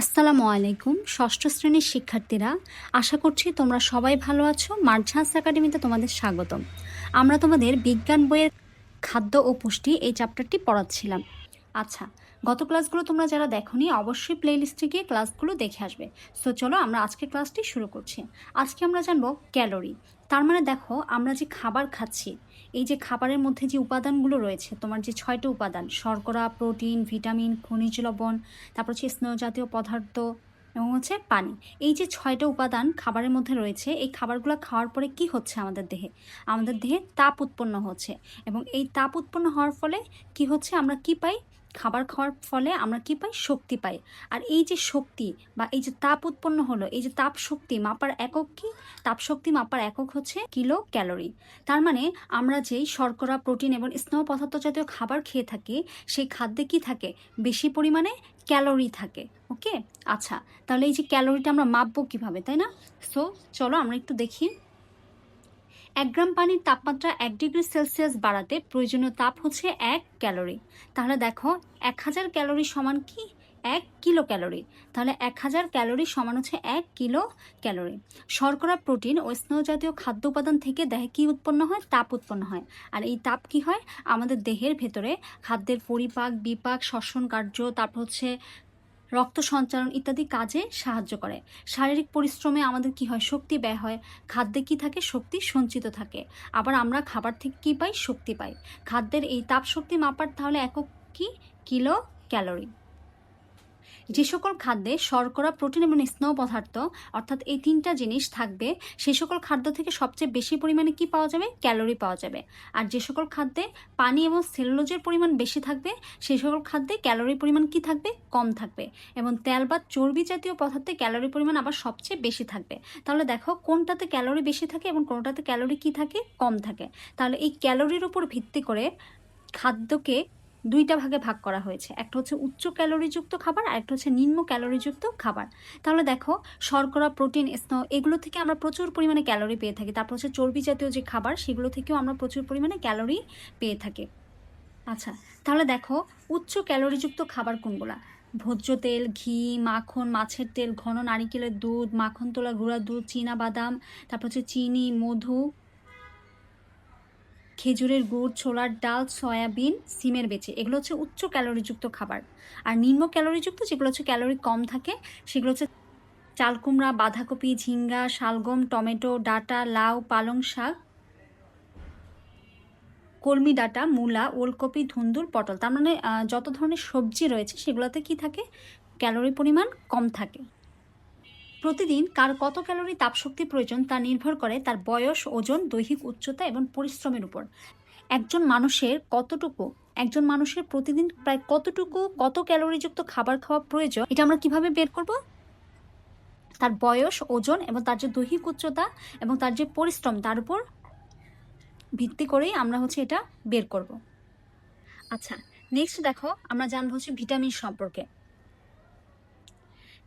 আসসালামু আলাইকুম, ষষ্ঠ শ্রেণির শিক্ষার্থীরা। আশা করছি তোমরা সবাই ভালো আছো। মার্ঝাস একাডেমিতে তোমাদের স্বাগতম। আমরা তোমাদের বিজ্ঞান বইয়ের খাদ্য ও পুষ্টি এই চ্যাপ্টারটি পড়াচ্ছিলাম। আচ্ছা গত ক্লাসগুলো তোমরা যারা দেখোনি, অবশ্যই প্লেলিস্টে গিয়ে ক্লাসগুলো দেখে আসবে। সো চলো আমরা আজকে ক্লাসটি শুরু করছি। আজকে আমরা জানব ক্যালোরি তার মানে দেখো, আমরা যে খাবার খাচ্ছি এই যে খাবারের মধ্যে যে উপাদানগুলো রয়েছে, তোমার যে ছয়টা উপাদান, শর্করা, প্রোটিন, ভিটামিন, খনিজ লবণ, তারপর হচ্ছে স্নেহ জাতীয় পদার্থ এবং হচ্ছে পানি। এই যে ছয়টা উপাদান খাবারের মধ্যে রয়েছে, এই খাবারগুলো খাওয়ার পরে কি হচ্ছে আমাদের দেহে? আমাদের দেহে তাপ উৎপন্ন হচ্ছে এবং এই তাপ উৎপন্ন হওয়ার ফলে কি হচ্ছে? আমরা কি পাই? খাবার খাওয়ার ফলে আমরা কি পাই? শক্তি পাই। আর এই যে শক্তি বা এই যে তাপ উৎপন্ন হলো, এই যে তাপ শক্তি মাপার একক কি? তাপ শক্তি মাপার একক হচ্ছে কিলো ক্যালোরি তার মানে আমরা যেই শর্করা, প্রোটিন এবং স্নেহ পদার্থ জাতীয় খাবার খেয়ে থাকি, সেই খাদ্যে কি থাকে? বেশি পরিমাণে ক্যালোরি থাকে। ওকে? আচ্ছা তাহলে এই যে ক্যালোরিটা আমরা মাপবো কীভাবে, তাই না? সো, চলো আমরা একটু দেখি। এক গ্রাম পানির তাপমাত্রা এক ডিগ্রি সেলসিয়াস বাড়াতে প্রয়োজনীয় তাপ হচ্ছে এক ক্যালোরি। তাহলে দেখো, এক হাজার ক্যালোরি সমান কি? এক কিলো ক্যালোরি তাহলে এক হাজার ক্যালোরি সমান হচ্ছে এক কিলো ক্যালোরি শর্করা, প্রোটিন ও স্নেহ জাতীয় খাদ্য উপাদান থেকে দেহে কি উৎপন্ন হয়? তাপ উৎপন্ন হয়। আর এই তাপ কি হয়? আমাদের দেহের ভেতরে খাদ্যের পরিপাক, বিপাক, শ্বসন কার্য, তারপর হচ্ছে রক্ত সঞ্চালন ইত্যাদি কাজে সাহায্য করে। শারীরিক পরিশ্রমে আমাদের কি হয়? শক্তি ব্যয় হয়। খাদ্যে কি থাকে? শক্তি সঞ্চিত থাকে। আবার আমরা খাবার থেকে কি পাই? শক্তি পাই। খাদ্যের এই তাপ শক্তি মাপার তাহলে একক কি? Kilo calorie. যে সকল খাদ্যে শর্করা, প্রোটিন এবং স্নেহ পদার্থ, অর্থাৎ এই তিনটা জিনিস থাকবে সেই সকল খাদ্য থেকে সবচেয়ে বেশি পরিমাণে কি পাওয়া যাবে? ক্যালোরি পাওয়া যাবে। আর যে সকল খাদ্যে পানি এবং সেলুলোজের পরিমাণ বেশি থাকবে, সে সকল খাদ্যে ক্যালোরির পরিমাণ কি থাকবে? কম থাকবে। এবং তেল বা চর্বি জাতীয় পদার্থে ক্যালোরির পরিমাণ আবার সবচেয়ে বেশি থাকবে। তাহলে দেখো কোনটাতে ক্যালোরি বেশি থাকে এবং কোনটাতে ক্যালোরি কি থাকে? কম থাকে। তাহলে এই ক্যালোরির উপর ভিত্তি করে খাদ্যকে দুইটা ভাগে ভাগ করা হয়েছে। একটা হচ্ছে উচ্চ ক্যালোরিযুক্ত খাবার, আর একটা হচ্ছে নিম্ন ক্যালোরিযুক্ত খাবার। তাহলে দেখো, শর্করা, প্রোটিন, স্নেহ, এগুলো থেকে আমরা প্রচুর পরিমাণে ক্যালোরি পেয়ে থাকি। তারপর হচ্ছে চর্বি জাতীয় যে খাবার, সেগুলো থেকেও আমরা প্রচুর পরিমাণে ক্যালোরি পেয়ে থাকি। আচ্ছা তাহলে দেখো, উচ্চ ক্যালোরিযুক্ত খাবার কোনগুলা? ভোজ্য তেল, ঘি, মাখন, মাছের তেল, ঘন নারিকেলের দুধ, মাখন তোলা গুঁড়া দুধ, চীনা বাদাম, তারপর হচ্ছে চিনি, মধু। খেজুরের গুড়, ছোলার ডাল, সয়াবিন, সিমের বেচে। এগুলো হচ্ছে উচ্চ ক্যালোরিযুক্ত খাবার। আর নিম্ন ক্যালোরিযুক্ত, যেগুলো হচ্ছে ক্যালোরি কম থাকে, সেগুলো হচ্ছে চাল কুমড়া, বাঁধাকপি, ঝিঙ্গা, শালগম, টমেটো, ডাটা, লাউ, পালং শাক, কলমি ডাঁটা, মূলা, ওলকপি, ধুন্দুর, পটল। তার মানে যত ধরনের সবজি রয়েছে, সেগুলোতে কি থাকে? ক্যালোরি পরিমাণ কম থাকে। প্রতিদিন কার কত ক্যালোরি তাপশক্তি প্রয়োজন তা নির্ভর করে তার বয়স, ওজন, দৈহিক উচ্চতা এবং পরিশ্রমের উপর। একজন মানুষের কতটুকু, একজন মানুষের প্রতিদিন প্রায় কতটুকু, কত ক্যালোরিযুক্ত খাবার খাওয়া প্রয়োজন, এটা আমরা কীভাবে বের করব? তার বয়স, ওজন এবং তার যে দৈহিক উচ্চতা এবং তার যে পরিশ্রম, তার উপর ভিত্তি করেই আমরা হচ্ছে এটা বের করব। আচ্ছা নেক্সট দেখো, আমরা জানব হচ্ছে ভিটামিন সম্পর্কে।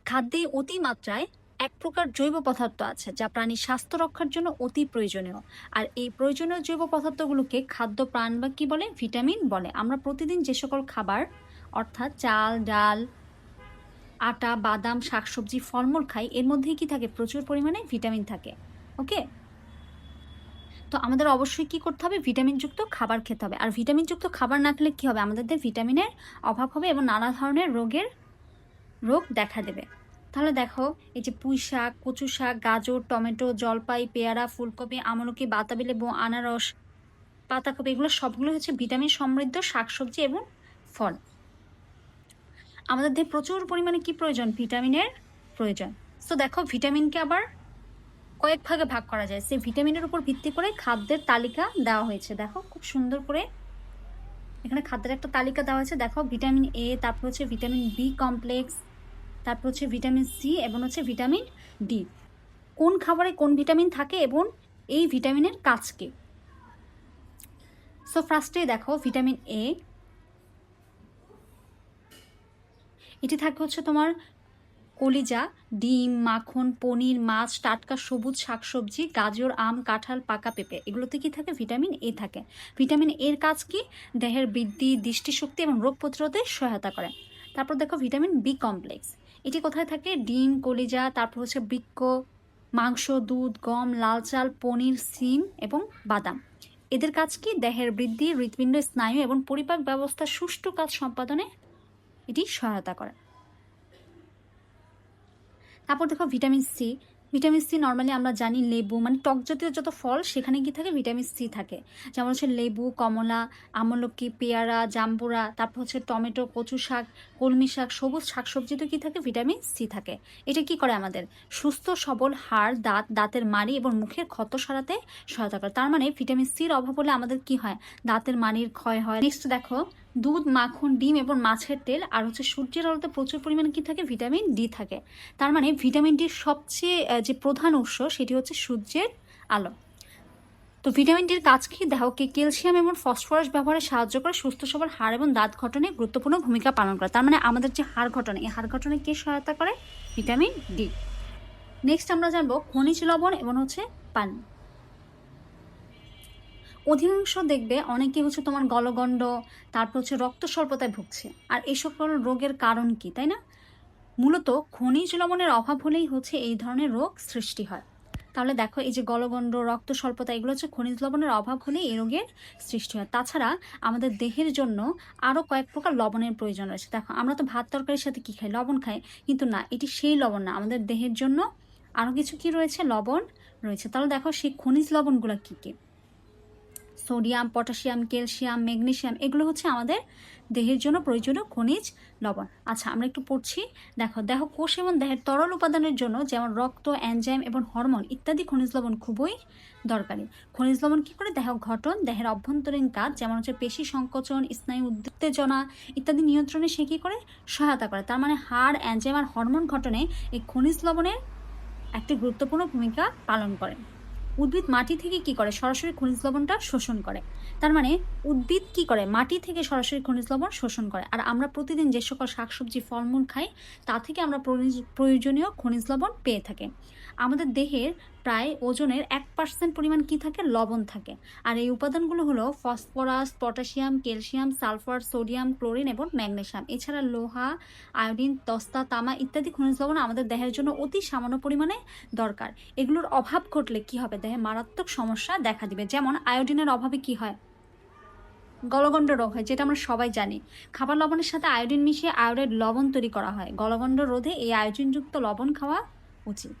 খাদ্যে অতিমাত্রায় এক প্রকার জৈব পদার্থ আছে যা প্রাণীর স্বাস্থ্য রক্ষার জন্য অতি প্রয়োজনীয়। আর এই প্রয়োজনীয় জৈব পদার্থগুলোকে খাদ্য প্রাণ বা কী বলে? ভিটামিন বলে। আমরা প্রতিদিন যে সকল খাবার, অর্থাৎ চাল, ডাল, আটা, বাদাম, শাকসবজি, ফলমূল খাই, এর মধ্যেই কি থাকে? প্রচুর পরিমাণে ভিটামিন থাকে। ওকে? তো আমাদের অবশ্যই কি করতে হবে? ভিটামিনযুক্ত খাবার খেতে হবে। আর ভিটামিনযুক্ত খাবার না খেলে কি হবে? আমাদের ভিটামিনের অভাব হবে এবং নানা ধরনের রোগের রোগ দেখা দেবে। তাহলে দেখো, এই যে পুঁই শাক, কচু শাক, গাজর, টমেটো, জলপাই, পেয়ারা, ফুলকপি, আমলকি, বাতাবি, লেবু, আনারস, পাতাকপি, এগুলো সবগুলো হচ্ছে ভিটামিন সমৃদ্ধ শাকসবজি এবং ফল। আমাদের দেহে প্রচুর পরিমাণে কি প্রয়োজন? ভিটামিনের প্রয়োজন। তো দেখো, ভিটামিনকে আবার কয়েক ভাগে ভাগ করা যায়। সেই ভিটামিনের উপর ভিত্তি করে খাদ্যের তালিকা দেওয়া হয়েছে। দেখো, খুব সুন্দর করে এখানে খাদ্যের একটা তালিকা দেওয়া হয়েছে দেখো, ভিটামিন এ তারপর হচ্ছে ভিটামিন বি কমপ্লেক্স তারপর হচ্ছে ভিটামিন সি এবং হচ্ছে ভিটামিন ডি কোন খাবারে কোন ভিটামিন থাকে এবং এই ভিটামিনের কাজ কি? সো ফার্স্টে দেখো ভিটামিন এ এটি থাকে হচ্ছে তোমার কলিজা, ডিম, মাখন, পনির, মাছ, টাটকা, সবুজ শাকসবজি, গাজর, আম, কাঁঠাল, পাকা পেঁপে। এগুলোতে কি থাকে? ভিটামিন এ থাকে। ভিটামিন এর কাজ কি? দেহের বৃদ্ধি, দৃষ্টিশক্তি এবং রোগ প্রতিরোধে সহায়তা করে। তারপর দেখো ভিটামিন বি কমপ্লেক্স এটি কোথায় থাকে? ডিম, কলিজা, তারপর হচ্ছে বৃক্ষ মাংস, দুধ, গম, লাল চাল, পনির, সিম এবং বাদাম। এদের কাজ কি? দেহের বৃদ্ধি, হৃৎপিণ্ড স্নায়ু এবং পরিপাক ব্যবস্থা সুষ্ঠু কাজ সম্পাদনে এটি সহায়তা করে। তারপর দেখো vitamin C vitamin C normally আমরা জানি লেবু মানে টক জাতীয় যত ফল সেখানে কি থাকে ভিটামিন সি থাকে। যেমন হচ্ছে লেবু, কমলা, আমলকি, পেয়ারা, জাম্বুরা, তারপর হচ্ছে টমেটো, কচু শাক, কলমি শাক, সবুজ শাকসবজিতে কি থাকে? ভিটামিন সি থাকে। এটা কি করে আমাদের? সুস্থ, সবল হাড়, দাঁত, দাঁতের মাড়ি এবং মুখের ক্ষত সারাতে সহায়তা করে। তার মানে ভিটামিন সির অভাব হলে আমাদের কি হয়? দাঁতের মাড়ির ক্ষয় হয়। নেক্সট দেখো দুধ, মাখন, ডিম এবং মাছের তেল আর হচ্ছে সূর্যের আলোতে প্রচুর পরিমাণে কি থাকে? ভিটামিন ডি থাকে। তার মানে ভিটামিন ডির সবচেয়ে যে প্রধান উৎস সেটি হচ্ছে সূর্যের আলো। তো ভিটামিন ডির কাজ কি? দেহকে ক্যালসিয়াম এবং ফসফরাস ব্যবহারে সাহায্য করে সুস্থ সবল হাড় এবং দাঁত গঠনে গুরুত্বপূর্ণ ভূমিকা পালন করে। তার মানে আমাদের যে হাড় গঠন, এই হাড় গঠনে কে সহায়তা করে? ভিটামিন ডি নেক্সট আমরা জানব খনিজ লবণ এবং হচ্ছে পানি। অধিকাংশ দেখবে অনেকে হচ্ছে তোমার গলগণ্ড, তারপর হচ্ছে রক্ত স্বল্পতায় ভুগছে। আর এই সকল রোগের কারণ কি, তাই না? মূলত খনিজ লবণের অভাব হলেই হচ্ছে এই ধরনের রোগ সৃষ্টি হয়। তাহলে দেখো, এই যে গলগণ্ড রক্ত স্বল্পতা এগুলো হচ্ছে খনিজ লবণের অভাব হলে এই রোগের সৃষ্টি হয়। তাছাড়া আমাদের দেহের জন্য আরও কয়েক প্রকার লবণের প্রয়োজন রয়েছে। দেখো, আমরা তো ভাত তরকারির সাথে কী খাই? লবণ খাই। কিন্তু না, এটি সেই লবণ না। আমাদের দেহের জন্য আরও কিছু কি রয়েছে? লবণ রয়েছে। তাহলে দেখো সেই খনিজ লবণগুলো কী কী? সোডিয়াম, পটাশিয়াম, ক্যালসিয়াম ম্যাগনেশিয়াম এগুলো হচ্ছে আমাদের দেহের জন্য প্রয়োজনীয় খনিজ লবণ। আচ্ছা আমরা একটু পড়ছি। দেখো, দেহ, কোষ এবং দেহের তরল উপাদানের জন্য যেমন রক্ত, এনজাইম এবং হরমোন ইত্যাদি খনিজ লবণ খুবই দরকারি। খনিজ লবণ কী করে? দেহ ঘটন দেহের অভ্যন্তরীণ কাজ, যেমন হচ্ছে পেশি সংকোচন, স্নায়ু উত্তেজনা ইত্যাদি নিয়ন্ত্রণে সে কী করে? সহায়তা করে। তার মানে হাড়, এনজাইম আর হরমোন ঘটনে এই খনিজ লবণের একটি গুরুত্বপূর্ণ ভূমিকা পালন করে। উদ্ভিদ মাটি থেকে কি করে? সরাসরি খনিজ লবণটা শোষণ করে। তার মানে উদ্ভিদ কি করে? মাটি থেকে সরাসরি খনিজ লবণ শোষণ করে। আর আমরা প্রতিদিন যে সকল শাকসবজি, ফলমূল খাই, তা থেকে আমরা প্রয়োজনীয় খনিজ লবণ পেয়ে থাকি। আমাদের দেহের প্রায় ওজনের এক পার্সেন্ট পরিমাণ কি থাকে? লবণ থাকে। আর এই উপাদানগুলো হলো phosphorus, potassium, calcium, sulphur, sodium, chlorine এবং ম্যাগনেশিয়াম এছাড়া লোহা, আয়োডিন দস্তা তামা ইত্যাদি খনিজ লবণ আমাদের দেহের জন্য অতি সামান্য পরিমাণে দরকার। এগুলোর অভাব ঘটলে কি হবে? দেহে মারাত্মক সমস্যা দেখা দিবে। যেমন আয়োডিনের অভাবে কি হয়? গলগণ্ড রোগ হয়, যেটা আমরা সবাই জানি। খাবার লবণের সাথে আয়োডিন মিশিয়ে আয়োডাইড লবণ তৈরি করা হয়। গলগণ্ড রোধে এই আয়োডিনযুক্ত লবণ খাওয়া উচিত।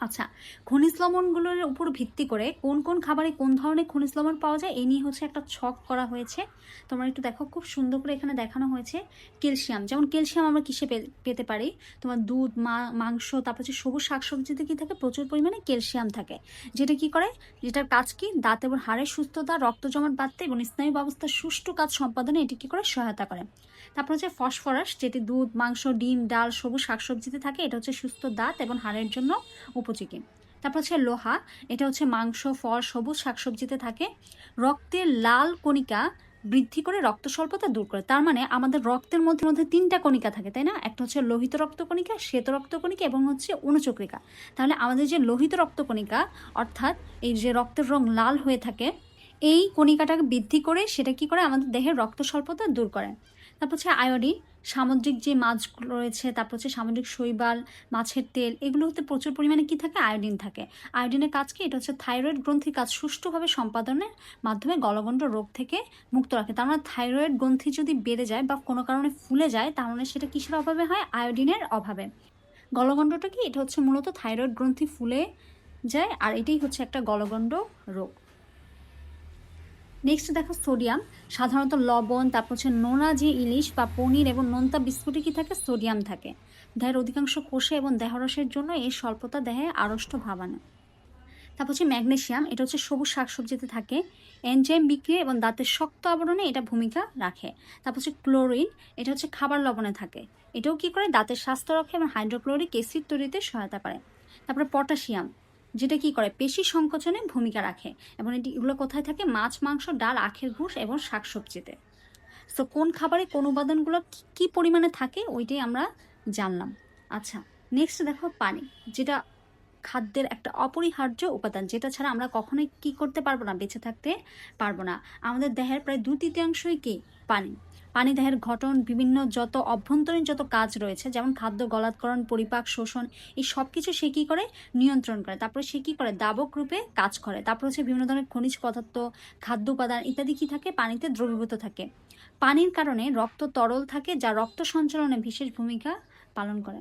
আচ্ছা খনিজ লবণগুলোর উপর ভিত্তি করে কোন কোন খাবারে কোন ধরনের খনিজ লবণ পাওয়া যায়? এই নিয়ে হচ্ছে একটা ছক করা হয়েছে। তোমরা একটু দেখো, খুব সুন্দর করে এখানে দেখানো হয়েছে ক্যালসিয়াম। যেমন ক্যালসিয়াম আমরা কিসে পেতে পারি? তোমার দুধ, মা- মাংস, তারপর হচ্ছে সবুজ শাকসবজিতে কী থাকে? প্রচুর পরিমাণে ক্যালসিয়াম থাকে। যেটা কি করে? যেটার কাজ কি? দাঁত এবং হাড়ের সুস্থতা, রক্ত জমাট বাড়তে এবং স্নায়ু ব্যবস্থার সুষ্ঠু কাজ সম্পাদনে এটি কী করে সহায়তা করে। তারপর হচ্ছে ফসফরাস, যেটি দুধ, মাংস, ডিম, ডাল, সবুজ শাকসবজিতে থাকে, এটা হচ্ছে সুস্থ দাঁত এবং হাড়ের জন্য উপযোগী। তারপর হচ্ছে লোহা, এটা হচ্ছে মাংস, ফল, সবুজ শাকসবজিতে থাকে। রক্তের লাল কণিকা বৃদ্ধি করে রক্ত স্বল্পতা দূর করে, তার মানে আমাদের রক্তের মধ্যে মধ্যে তিনটা কণিকা থাকে, তাই না? একটা হচ্ছে লোহিত রক্তকণিকা শ্বেত রক্তকণিকা এবং হচ্ছে অনুচক্রিকা। তাহলে আমাদের যে লোহিত রক্তকণিকা অর্থাৎ এই যে রক্তের রং লাল হয়ে থাকে, এই কণিকাটাকে বৃদ্ধি করে সেটা কি করে? আমাদের দেহের রক্ত স্বল্পতা দূর করে। তারপর হচ্ছে আয়োডিন, সামুদ্রিক যে মাছগুলো রয়েছে, তারপর হচ্ছে সামুদ্রিক শৈবাল, মাছের তেল, এগুলোতে প্রচুর পরিমাণে কি থাকে? আয়োডিন থাকে। আয়োডিনের কাজ কি? এটা হচ্ছে থাইরয়েড গ্রন্থির কাজ সুষ্ঠুভাবে সম্পাদনের মাধ্যমে গলগণ্ড রোগ থেকে মুক্ত রাখে। তার মানে থাইরয়েড গ্রন্থি যদি বেড়ে যায় বা কোনো কারণে ফুলে যায়, তাহলে সেটা কিসের অভাবে হয়? আয়োডিনের অভাবে। গলগণ্ডটা কি? এটা হচ্ছে মূলত থাইরয়েড গ্রন্থি ফুলে যায়, আর এটাই হচ্ছে একটা গলগণ্ড রোগ। নেক্সট দেখো সোডিয়াম সাধারণত লবণ, তারপর হচ্ছে নোনা যে ইলিশ বা পনির এবং নোনতা বিস্কুটে কি থাকে? সোডিয়াম থাকে। দেহের অধিকাংশ কোষে এবং দেহরসের জন্য এই স্বল্পতা দেহে আড়ষ্ট ভাবানো। তারপর হচ্ছে ম্যাগনেশিয়াম এটা হচ্ছে সবুজ শাকসবজিতে থাকে। এনজাইম বিক্রিয়া এবং দাঁতের শক্ত আবরণে এটা ভূমিকা রাখে। তারপর হচ্ছে ক্লোরিন, এটা হচ্ছে খাবার লবণে থাকে। এটাও কি করে? দাঁতের স্বাস্থ্য রক্ষা এবং হাইড্রোক্লোরিক অ্যাসিড তৈরিতে সহায়তা করে। তারপরে পটাশিয়াম যেটা কি করে? পেশি সংকোচনে ভূমিকা রাখে। এবং এটি এগুলো কোথায় থাকে? মাছ, মাংস, ডাল, আখের ঘুষ এবং শাকসবজিতে। তো কোন খাবারে কোন উপাদানগুলো কী, কি পরিমাণে থাকে? ওইটাই আমরা জানলাম। আচ্ছা নেক্সট দেখো পানি। যেটা খাদ্যের একটা অপরিহার্য উপাদান, যেটা ছাড়া আমরা কখনোই কি করতে পারব না, বেঁচে থাকতে পারব না। আমাদের দেহের প্রায় দু তৃতীয়াংশই কি? পানি। পানি দেহের গঠন, বিভিন্ন যত অভ্যন্তরীণ যত কাজ রয়েছে, যেমন খাদ্য, গলাৎকরণ, পরিপাক, শোষণ, এই সব কিছু সে কী করে? নিয়ন্ত্রণ করে। তারপরে সে কী করে? দাবক রূপে কাজ করে। তারপর হচ্ছে বিভিন্ন ধরনের খনিজ পদার্থ, খাদ্য উপাদান ইত্যাদি কী থাকে? পানিতে দ্রবীভূত থাকে। পানির কারণে রক্ত তরল থাকে, যা রক্ত সঞ্চালনে বিশেষ ভূমিকা পালন করে।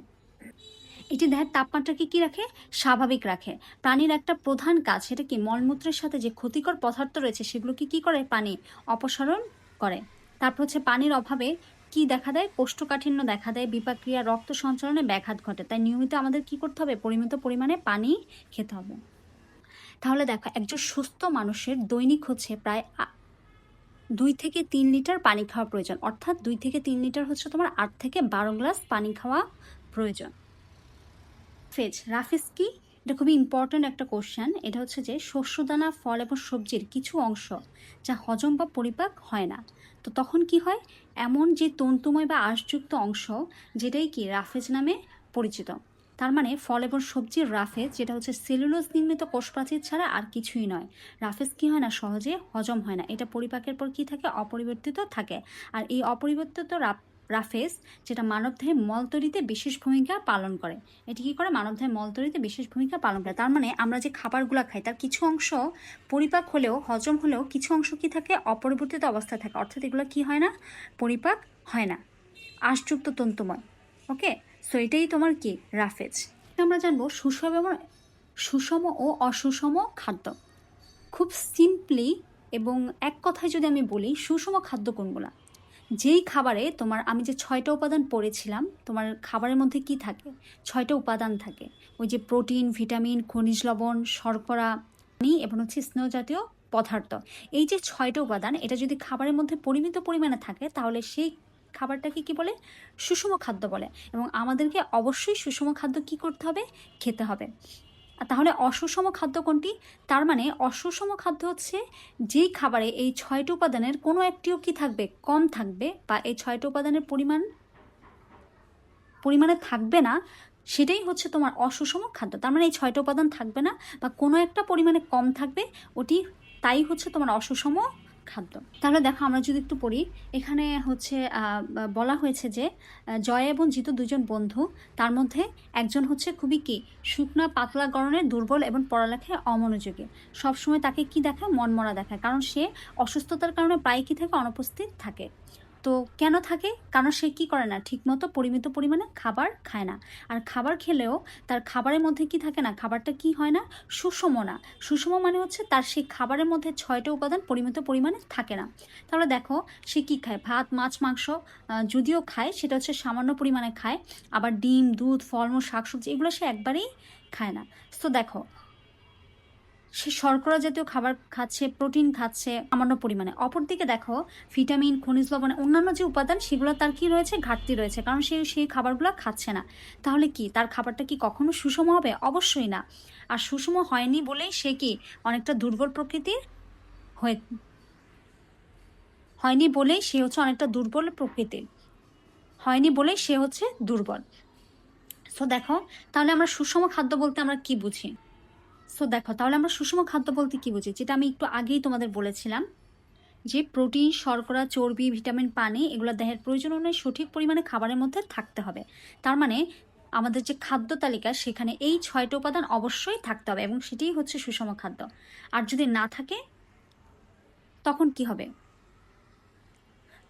এটি দেহের তাপমাত্রাকে কি রাখে? স্বাভাবিক রাখে। প্রাণীর একটা প্রধান কাজ সেটা কি? মলমূত্রের সাথে যে ক্ষতিকর পদার্থ রয়েছে সেগুলোকে কি করে? পানি অপসারণ করে। তারপর হচ্ছে পানির অভাবে কি দেখা দেয়? কোষ্ঠকাঠিন্য দেখা দেয় বিপাক্রিয়া রক্ত সঞ্চালনে ব্যাঘাত ঘটে। তাই নিয়মিত আমাদের কি করতে হবে? পরিমিত পরিমাণে পানি খেতে হবে। তাহলে দেখো, একজন সুস্থ মানুষের দৈনিক হচ্ছে প্রায় দুই থেকে তিন লিটার পানি খাওয়া প্রয়োজন। অর্থাৎ দুই থেকে তিন লিটার হচ্ছে তোমার আট থেকে বারো গ্লাস পানি খাওয়া প্রয়োজন। ফেজ রাফেজ কি? এটা খুবই ইম্পর্ট্যান্ট একটা কোশ্চেন এটা হচ্ছে যে শস্যদানা, ফল এবং সবজির কিছু অংশ যা হজম বা পরিপাক হয় না। তো তখন কি হয়? এমন যে তন্তুময় বা আঁশযুক্ত অংশ যেটাই কি রাফেজ নামে পরিচিত। তার মানে ফল এবং সবজির রাফেজ যেটা হচ্ছে সেলুলোজ নির্মিত কোষপ্রাচীর ছাড়া আর কিছুই নয়। রাফেজ কি হয় না? সহজে হজম হয় না। এটা পরিপাকের পর কি থাকে? অপরিবর্তিত থাকে। আর এই অপরিবর্তিত রাফেজ, যেটা মানবদেহে মল তৈরিতে বিশেষ ভূমিকা পালন করে। এটি কী করে? মানবদেহে মল তৈরিতে বিশেষ ভূমিকা পালন করে। তার মানে আমরা যে খাবারগুলো খাই, তার কিছু অংশ পরিপাক হলেও, হজম হলেও কিছু অংশ কি থাকে? অপরিবর্তিত অবস্থায় থাকে। অর্থাৎ এগুলো কি হয় না? পরিপাক হয় না। আশযুক্ত তন্তুময়। ওকে? সো এটাই তোমার কি? রাফেজ। আমরা জানব সুষম এবং সুষম ও অসুষম খাদ্য। খুব সিম্পলি এবং এক কথায় যদি আমি বলি, সুষম খাদ্য কোনগুলো? যেই খাবারে তোমার, আমি যে ছয়টা উপাদান পড়েছিলাম, তোমার খাবারের মধ্যে কি থাকে? ছয়টা উপাদান থাকে। ওই যে প্রোটিন, ভিটামিন, খনিজ লবণ, শর্করা, পানি এবং হচ্ছে স্নেহ জাতীয় পদার্থ। এই যে ছয়টা উপাদান, এটা যদি খাবারের মধ্যে পরিমিত পরিমাণে থাকে, তাহলে সেই খাবারটাকে কি বলে? সুষম খাদ্য বলে। এবং আমাদেরকে অবশ্যই সুষম খাদ্য কি করতে হবে? খেতে হবে। তাহলে অসুষম খাদ্য কোনটি? তার মানে অসুষম খাদ্য হচ্ছে যেই খাবারে এই ছয়টি উপাদানের কোনো একটিও কি থাকবে? কম থাকবে বা এই ছয়টি উপাদানের পরিমাণ পরিমাণে থাকবে না, সেটাই হচ্ছে তোমার অসুষম খাদ্য। তার মানে এই ছয়টা উপাদান থাকবে না বা কোনো একটা পরিমাণে কম থাকবে, ওটি তাই হচ্ছে তোমার অসুষম খাদ্য। তাহলে দেখো আমরা যদি একটু পড়ি, এখানে হচ্ছে বলা হয়েছে যে জয় এবং জিতু দুজন বন্ধু। তার মধ্যে একজন হচ্ছে খুবই কি, শুকনা পাতলা গরণের দুর্বল এবং পড়ালেখায় অমনোযোগী। সবসময় তাকে কি দেখায়? মনমরা দেখায়। কারণ সে অসুস্থতার কারণে প্রায় কি থেকে? অনুপস্থিত থাকে। তো কেন থাকে? কারণ সে কি করে না? ঠিকমতো পরিমিত পরিমাণে খাবার খায় না। আর খাবার খেলেও তার খাবারের মধ্যে কি থাকে না? খাবারটা কি হয় না? সুষম না। সুষম মানে হচ্ছে তার সেই খাবারের মধ্যে ছয়টা উপাদান পরিমিত পরিমাণে থাকে না। তাহলে দেখো, সে কি খায়? ভাত, মাছ, মাংস যদিও খায়, সেটা হচ্ছে সামান্য পরিমাণে খায়। আবার ডিম, দুধ ফলমূল শাকসবজি, এগুলো সে একবারেই খায় না। তো দেখো সে শর্করা জাতীয় খাবার খাচ্ছে, প্রোটিন খাচ্ছে সামান্য পরিমাণে। অপরদিকে দেখো, ভিটামিন, খনিজ লবণ অন্যান্য যে উপাদান, সেগুলো তার কি রয়েছে? ঘাটতি রয়েছে, কারণ সে সেই খাবারগুলো খাচ্ছে না। তাহলে কি? তার খাবারটা কি কখনো সুষম হবে? অবশ্যই না। আর সুষম হয়নি বলেই সে কি অনেকটা দুর্বল প্রকৃতির হয়ে হয়নি বলেই সে হচ্ছে অনেকটা দুর্বল প্রকৃতির। হয়নি বলেই সে হচ্ছে দুর্বল। সো দেখো, তাহলে আমরা সুষম খাদ্য বলতে আমরা কি বুঝি? সো দেখো, তাহলে আমরা সুষম খাদ্য বলতে কি বুঝি? যেটা আমি একটু আগেই তোমাদের বলেছিলাম, যে প্রোটিন, শর্করা, চর্বি, ভিটামিন, পানি, এগুলো দেহের প্রয়োজন অনুযায়ী সঠিক পরিমাণে খাবারের মধ্যে থাকতে হবে। তার মানে আমাদের যে খাদ্য তালিকা, সেখানে এই ছয়টা উপাদান অবশ্যই থাকতে হবে এবং সেটাই হচ্ছে সুষম খাদ্য। আর যদি না থাকে, তখন কি হবে?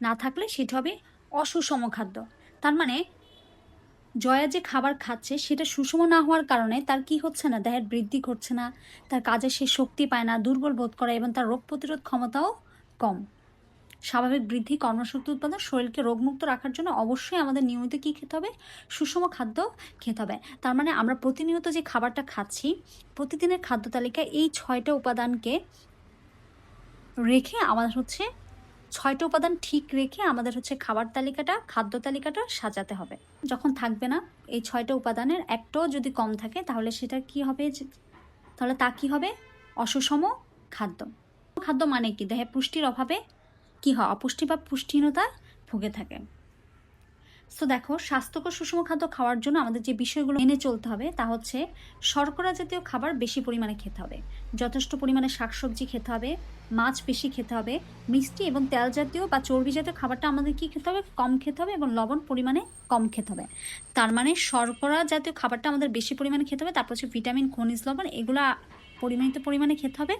না থাকলে সেটা হবে অসুষম খাদ্য। তার মানে জয়া যে খাবার খাচ্ছে সেটা সুষম না হওয়ার কারণে তার কি হচ্ছে না? দেহের বৃদ্ধি ঘটছে না, তার কাজে সে শক্তি পায় না, দুর্বল বোধ করে এবং তার রোগ প্রতিরোধ ক্ষমতাও কম। স্বাভাবিক বৃদ্ধি কর্মশক্তি উৎপাদন, শরীরকে রোগমুক্ত রাখার জন্য অবশ্যই আমাদের নিয়মিত কী খেতে হবে? সুষম খাদ্য খেতে হবে। তার মানে আমরা প্রতিনিয়ত যে খাবারটা খাচ্ছি, প্রতিদিনের খাদ্য তালিকায় এই ছয়টা উপাদানকে রেখে আমাদের হচ্ছে ছয়টা উপাদান ঠিক রেখে আমাদের হচ্ছে খাবার তালিকাটা, খাদ্য তালিকাটা সাজাতে হবে। যখন থাকবে না, এই ছয়টা উপাদানের একটাও যদি কম থাকে, তাহলে সেটা কি হবে? তাহলে তা কি হবে? অসুষম খাদ্য। খাদ্য মানে কি? দেহে পুষ্টির অভাবে কি হয়? অপুষ্টি বা পুষ্টিহীনতা ভুগে থাকে। সো দেখো, স্বাস্থ্যকর সুষম খাদ্য খাওয়ার জন্য আমাদের যে বিষয়গুলো মেনে চলতে হবে, তা হচ্ছে শর্করা জাতীয় খাবার বেশি পরিমাণে খেতে হবে। যথেষ্ট পরিমাণে শাকসবজি খেতে হবে, মাছ বেশি খেতে হবে, মিষ্টি এবং তেল জাতীয় বা চর্বি জাতীয় খাবারটা আমাদের কি খেতে হবে? কম খেতে হবে এবং লবণ পরিমাণে কম খেতে হবে। তার মানে শর্করা জাতীয় খাবারটা আমাদের বেশি পরিমাণে খেতে হবে, তারপর হচ্ছে ভিটামিন, খনিজ, লবণ এগুলো পরিমাণিত পরিমাণে খেতে হবে।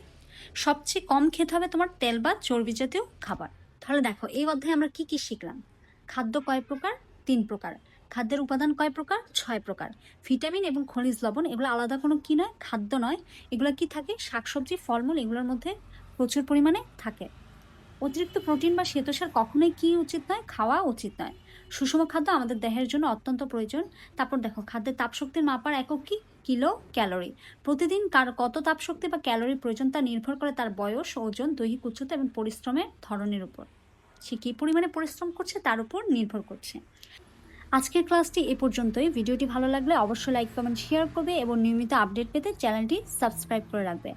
সবচেয়ে কম খেতে হবে তোমার তেল বা চর্বি জাতীয় খাবার। তাহলে দেখো, এই অধ্যায়ে আমরা কি কি শিখলাম? খাদ্য কয় প্রকার? তিন প্রকার। খাদ্যের উপাদান কয় প্রকার? ছয় প্রকার। ভিটামিন এবং খনিজ লবণ, এগুলো আলাদা কোনো কি নয়? খাদ্য নয়। এগুলো কি থাকে? শাকসবজি, ফলমূল, এগুলোর মধ্যে প্রচুর পরিমাণে থাকে। অতিরিক্ত প্রোটিন বা শ্বেতসার কখনোই কি উচিত নয়? খাওয়া উচিত নয়। সুষম খাদ্য আমাদের দেহের জন্য অত্যন্ত প্রয়োজন। তারপর দেখো, খাদ্যের তাপশক্তির মাপার একক কি? Kilo, calorie. প্রতিদিন কার কত তাপশক্তি বা ক্যালোরি প্রয়োজন তা নির্ভর করে তার বয়স, ওজন, দৈহিক উচ্চতা এবং পরিশ্রমের ধরনের উপর। সে কী পরিমাণে পরিশ্রম করছে তার উপর নির্ভর করছে। আজকের ক্লাসটি এ পর্যন্তই। ভিডিওটি ভালো লাগলে অবশ্যই লাইক, কমেন্ট, শেয়ার করবে এবং নিয়মিত আপডেট পেতে চ্যানেলটি সাবস্ক্রাইব করে রাখবে।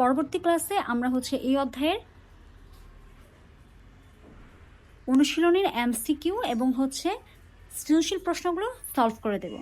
পরবর্তী ক্লাসে আমরা হচ্ছে এই অধ্যায়ের অনুশীলনের এমসিকিউ এবং হচ্ছে সৃজনশীল প্রশ্নগুলো সলভ করে দেব।